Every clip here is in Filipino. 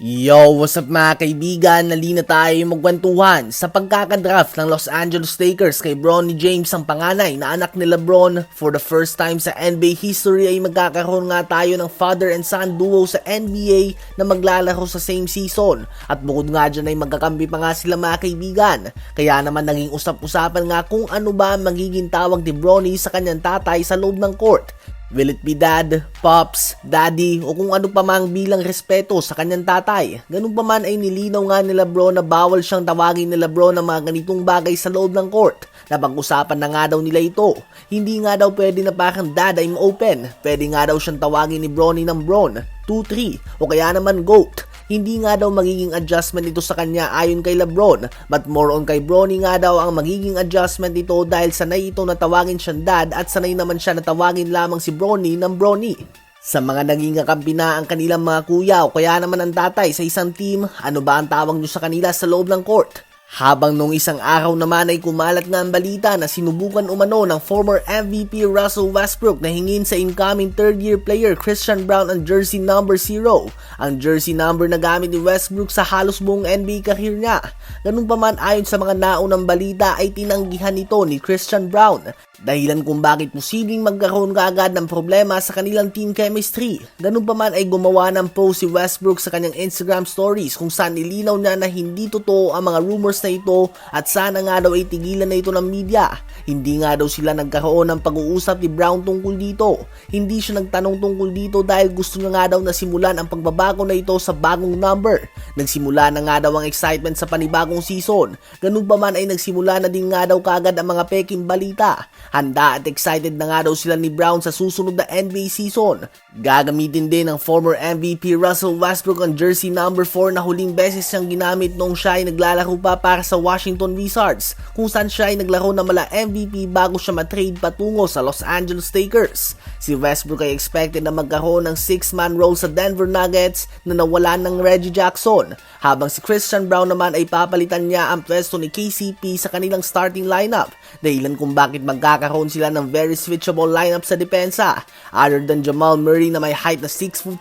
Yo, what's up mga kaibigan? Nalina tayo magkwentuhan sa pagkakadraft ng Los Angeles Lakers kay Bronny James ang panganay na anak ni Lebron. For the first time sa NBA history ay magkakaroon nga tayo ng father and son duo sa NBA na maglalaro sa same season. At bukod nga dyan ay magkakampi pa nga sila mga kaibigan. Kaya naman naging usap-usapan nga kung ano ba ang magiging tawag ni Bronny sa kanyang tatay sa loob ng court. Will it be dad, pops, daddy, o kung ano pa mang bilang respeto sa kanyang tatay? Ganun pa man ay nilinaw nga ni Lebron na bawal siyang tawagin ni Lebron ng mga ganitong bagay sa loob ng court. Napag-usapan na nga daw nila ito. Hindi nga daw pwede na parang dad I'm open. Pwede nga daw siyang tawagin ni Bronny ng Bron, 2-3, o kaya naman GOAT. Hindi nga daw magiging adjustment ito sa kanya ayon kay Lebron, but more on kay Bronny nga daw ang magiging adjustment ito dahil sanay ito na tawagin siyang dad at sanay naman siya na tawagin lamang si Bronny ng Bronny. Sa mga naging kakampi na ang kanilang mga kuya o kaya naman ang tatay sa isang team, ano ba ang tawag nyo sa kanila sa loob ng court? Habang nung isang araw naman ay kumalat nga ang balita na sinubukan umano ng former MVP Russell Westbrook na hingin sa incoming third year player Christian Brown ang jersey number 0. Ang jersey number na gamit ni Westbrook sa halos buong NBA career niya. Ganun pa man ayon sa mga naunang balita ay tinanggihan ito ni Christian Brown. Dahilan kung bakit posibleng magkaroon kaagad ng problema sa kanilang team chemistry. Ganun pa man ay gumawa ng post si Westbrook sa kanyang Instagram stories kung saan nilinaw niya na hindi totoo ang mga rumors na ito at sana nga daw ay tigilan na ito ng media. Hindi nga daw sila nagkaroon ng pag-uusap ni Brown tungkol dito. Hindi siya nagtanong tungkol dito dahil gusto niya nga daw na simulan ang pagbabago na ito sa bagong number. Nagsimula na nga daw ang excitement sa panibagong season. Ganun pa man ay nagsimula na din nga daw kagad ang mga peking balita. Handa at excited na nga daw sila ni Brown sa susunod na NBA season. Gagamitin din ng former MVP Russell Westbrook ang jersey number 4 na huling beses siyang ginamit noong siya ay naglalaro pa para sa Washington Wizards kung saan siya ay naglaro na mala MVP bago siya matrade patungo sa Los Angeles Lakers. Si Westbrook ay expected na magkaroon ng 6-man role sa Denver Nuggets na nawalan ng Reggie Jackson habang si Christian Brown naman ay papalitan niya ang pwesto ni KCP sa kanilang starting lineup dahilan kung bakit magkakaroon sila ng very switchable lineup sa depensa. Other than Jamal Murray na may height na 6'4",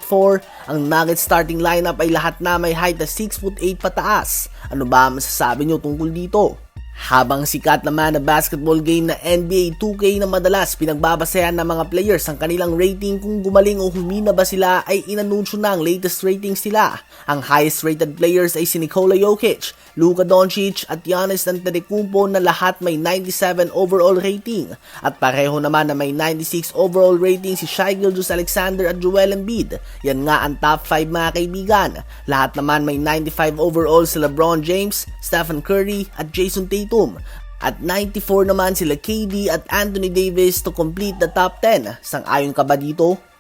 ang Nuggets starting lineup ay lahat na may height na 6'8 pataas. Ano ba ang masasabi nyo tungkol dito? Habang sikat naman na basketball game na NBA 2K na madalas pinagbabasehan ng mga players ang kanilang rating kung gumaling o humina ba sila ay inanunsyo na ang latest ratings nila. Ang highest rated players ay si Nikola Jokic, Luka Doncic at Giannis Antetokounmpo na lahat may 97 overall rating. At pareho naman na may 96 overall rating si Shai Gilgeous-Alexander at Joel Embiid. Yan nga ang top 5 mga kaibigan. Lahat naman may 95 overall si LeBron James, Stephen Curry at Jason Tatum. At 94 naman sila KD at Anthony Davis to complete the top 10. Sang-ayon ka ba dito?